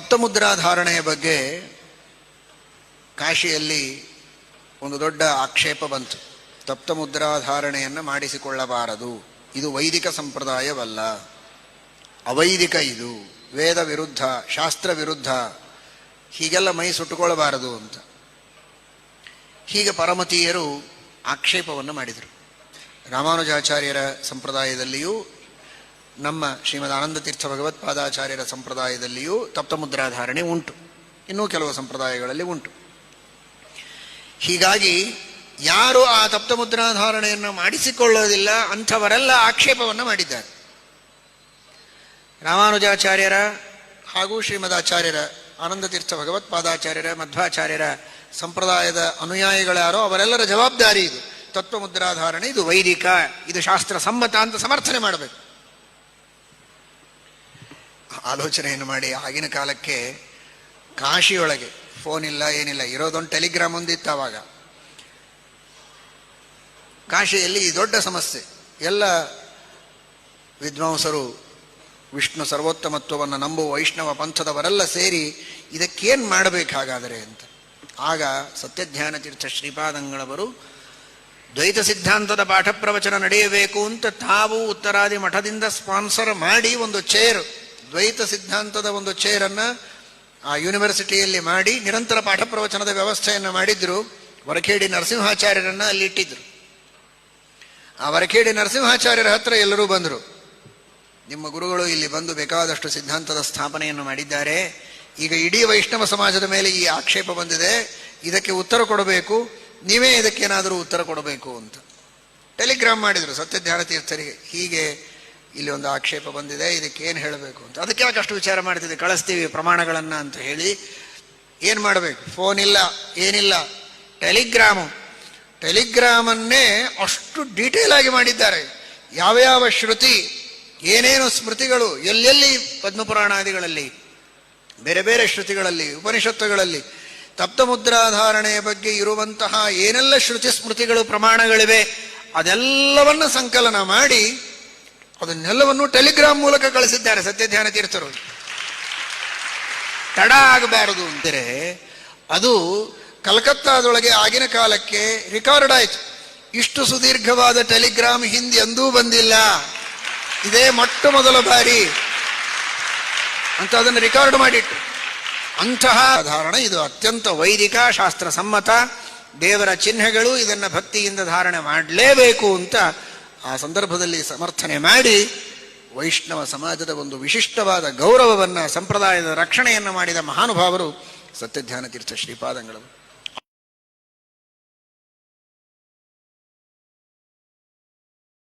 ತಪ್ತಮುದ್ರಾಧಾರಣೆಯ ಬಗ್ಗೆ ಕಾಶಿಯಲ್ಲಿ ಒಂದು ದೊಡ್ಡ ಆಕ್ಷೇಪ ಬಂತು. ತಪ್ತಮುದ್ರಾಧಾರಣೆಯನ್ನು ಮಾಡಿಸಿಕೊಳ್ಳಬಾರದು. ಇದು ವೈದಿಕ ಸಂಪ್ರದಾಯವಲ್ಲ. ಅವೈದಿಕ ಇದು. ವೇದ ವಿರುದ್ಧ, ಶಾಸ್ತ್ರ ವಿರುದ್ಧ ಹೀಗೆಲ್ಲ ಮೈ ಸುಟ್ಟುಕೊಳ್ಳಬಾರದು ಅಂತ. ಹೀಗೆ ಪರಮತೀಯರು ಆಕ್ಷೇಪವನ್ನು ಮಾಡಿದರು. ರಾಮಾನುಜಾಚಾರ್ಯರ ಸಂಪ್ರದಾಯದಲ್ಲಿಯೂ ನಮ್ಮ ಶ್ರೀಮದ್ ಆನಂದ ತೀರ್ಥ ಭಗವತ್ಪಾದಾಚಾರ್ಯರ ಸಂಪ್ರದಾಯದಲ್ಲಿಯೂ ತಪ್ತಮುದ್ರಾಧಾರಣೆ ಉಂಟು. ಇನ್ನೂ ಕೆಲವು ಸಂಪ್ರದಾಯಗಳಲ್ಲಿ ಉಂಟು. ಹೀಗಾಗಿ ಯಾರು ಆ ತಪ್ತಮುದ್ರಾಧಾರಣೆಯನ್ನು ಮಾಡಿಸಿಕೊಳ್ಳೋದಿಲ್ಲ ಅಂಥವರೆಲ್ಲ ಆಕ್ಷೇಪವನ್ನು ಮಾಡಿದ್ದಾರೆ. ರಾಮಾನುಜಾಚಾರ್ಯರ ಹಾಗೂ ಶ್ರೀಮದಾಚಾರ್ಯರ, ಆನಂದ ತೀರ್ಥ ಭಗವತ್ಪಾದಾಚಾರ್ಯರ ಮಧ್ವಾಚಾರ್ಯರ ಸಂಪ್ರದಾಯದ ಅನುಯಾಯಿಗಳಾರೋ ಅವರೆಲ್ಲರ ಜವಾಬ್ದಾರಿ ಇದು. ತತ್ವಮುದ್ರಾಧಾರಣೆ, ಇದು ವೈದಿಕ, ಇದು ಶಾಸ್ತ್ರ ಸಮ್ಮತ ಅಂತ ಸಮರ್ಥನೆ ಮಾಡಬೇಕು. ಆಲೋಚನೆಯನ್ನು ಮಾಡಿ, ಆಗಿನ ಕಾಲಕ್ಕೆ ಕಾಶಿಯೊಳಗೆ ಫೋನ್ ಇಲ್ಲ, ಏನಿಲ್ಲ, ಇರೋದೊಂದು ಟೆಲಿಗ್ರಾಮ್ ಒಂದಿತ್ತು ಆವಾಗ ಕಾಶಿಯಲ್ಲಿ ಈ ದೊಡ್ಡ ಸಮಸ್ಯೆ. ಎಲ್ಲ ವಿದ್ವಾಂಸರು, ವಿಷ್ಣು ಸರ್ವೋತ್ತಮತ್ವವನ್ನು ನಂಬುವ ವೈಷ್ಣವ ಪಂಥದವರೆಲ್ಲ ಸೇರಿ ಇದಕ್ಕೇನು ಮಾಡಬೇಕಾಗಾದರೆ ಅಂತ. ಆಗ ಸತ್ಯಧ್ಯಾನ ತೀರ್ಥ ಶ್ರೀಪಾದಂಗಳವರು, ದ್ವೈತ ಸಿದ್ಧಾಂತದ ಪಾಠ ಪ್ರವಚನ ನಡೆಯಬೇಕು ಅಂತ ತಾವು ಉತ್ತರಾದಿ ಮಠದಿಂದ ಸ್ಪಾನ್ಸರ್ ಮಾಡಿ ಒಂದು ಚೇರ್ ದ್ವೈತ ಸಿದ್ಧಾಂತದ ಒಂದು ಚೇರನ್ನು ಆ ಯೂನಿವರ್ಸಿಟಿಯಲ್ಲಿ ಮಾಡಿ, ನಿರಂತರ ಪಾಠ ಪ್ರವಚನದ ವ್ಯವಸ್ಥೆಯನ್ನು ಮಾಡಿದ್ರು. ವರಖೇಡಿ ನರಸಿಂಹಾಚಾರ್ಯರನ್ನು ಅಲ್ಲಿ ಇಟ್ಟಿದ್ರು. ಆ ವರಖೇಡಿ ನರಸಿಂಹಾಚಾರ್ಯರ ಹತ್ರ ಎಲ್ಲರೂ ಬಂದರು. ನಿಮ್ಮ ಗುರುಗಳು ಇಲ್ಲಿ ಬಂದು ಬೇಕಾದಷ್ಟು ಸಿದ್ಧಾಂತದ ಸ್ಥಾಪನೆಯನ್ನು ಮಾಡಿದ್ದಾರೆ. ಈಗ ಇಡೀ ವೈಷ್ಣವ ಸಮಾಜದ ಮೇಲೆ ಈ ಆಕ್ಷೇಪ ಬಂದಿದೆ. ಇದಕ್ಕೆ ಉತ್ತರ ಕೊಡಬೇಕು. ನೀವೇ ಇದಕ್ಕೇನಾದರೂ ಉತ್ತರ ಕೊಡಬೇಕು ಅಂತ. ಟೆಲಿಗ್ರಾಮ್ ಮಾಡಿದರು ಸತ್ಯಜ್ಞಾನ ತೀರ್ಥರಿಗೆ. ಹೀಗೆ ಇಲ್ಲಿ ಒಂದು ಆಕ್ಷೇಪ ಬಂದಿದೆ, ಇದಕ್ಕೆ ಏನು ಹೇಳಬೇಕು ಅಂತ. ಅದಕ್ಕೆ ಯಾಕೆ ಅಷ್ಟು ವಿಚಾರ ಮಾಡ್ತಿದ್ದೆ? ಕಳಿಸ್ತೀವಿ ಪ್ರಮಾಣಗಳನ್ನು ಅಂತ ಹೇಳಿ. ಏನು ಮಾಡಬೇಕು? ಫೋನ್ ಇಲ್ಲ, ಏನಿಲ್ಲ. ಟೆಲಿಗ್ರಾಮು ಟೆಲಿಗ್ರಾಮನ್ನೇ ಅಷ್ಟು ಡೀಟೇಲ್ ಆಗಿ ಮಾಡಿದ್ದಾರೆ. ಯಾವ ಯಾವ ಶ್ರುತಿ, ಏನೇನು ಸ್ಮೃತಿಗಳು, ಎಲ್ಲೆಲ್ಲಿ ಪದ್ಮಪುರಾಣಾದಿಗಳಲ್ಲಿ, ಬೇರೆ ಬೇರೆ ಶ್ರುತಿಗಳಲ್ಲಿ, ಉಪನಿಷತ್ತುಗಳಲ್ಲಿ, ತಪ್ತಮುದ್ರಾಧಾರಣೆಯ ಬಗ್ಗೆ ಇರುವಂತಹ ಏನೆಲ್ಲ ಶ್ರುತಿ ಸ್ಮೃತಿಗಳು ಪ್ರಮಾಣಗಳಿವೆ, ಅದೆಲ್ಲವನ್ನು ಸಂಕಲನ ಮಾಡಿ ಅದನ್ನೆಲ್ಲವನ್ನು ಟೆಲಿಗ್ರಾಮ್ ಮೂಲಕ ಕಳಿಸಿದ್ದಾರೆ ಸತ್ಯಧ್ಯಾನ ತೀರ್ಥರು. ತಡ ಆಗಬಾರದು ಅಂದರೆ ಅದು ಕಲ್ಕತ್ತಾದೊಳಗೆ ಆಗಿನ ಕಾಲಕ್ಕೆ ರೆಕಾರ್ಡ್ ಆಯಿತು. ಇಷ್ಟು ಸುದೀರ್ಘವಾದ ಟೆಲಿಗ್ರಾಮ್ ಹಿಂದೆ ಎಂದೂ ಬಂದಿಲ್ಲ. ಇದೇ ಮೊಟ್ಟ ಮೊದಲ ಬಾರಿ ಅಂತ ಅದನ್ನು ರೆಕಾರ್ಡ್ ಮಾಡಿಟ್ಟು. ಅಂತಹ ಧಾರಣ ಇದು ಅತ್ಯಂತ ವೈದಿಕ ಶಾಸ್ತ್ರ ಸಮ್ಮತ ದೇವರ ಚಿಹ್ನೆಗಳು ಇದನ್ನು ಭಕ್ತಿಯಿಂದ ಧಾರಣೆ ಮಾಡಲೇಬೇಕು ಅಂತ ಆ ಸಂದರ್ಭದಲ್ಲಿ ಸಮರ್ಥನೆ ಮಾಡಿ ವೈಷ್ಣವ ಸಮಾಜದ ಒಂದು ವಿಶಿಷ್ಟವಾದ ಗೌರವವನ್ನು, ಸಂಪ್ರದಾಯದ ರಕ್ಷಣೆಯನ್ನು ಮಾಡಿದ ಮಹಾನುಭಾವರು ಸತ್ಯಧ್ಯಾನ ತೀರ್ಥ ಶ್ರೀಪಾದಂಗಳವರು.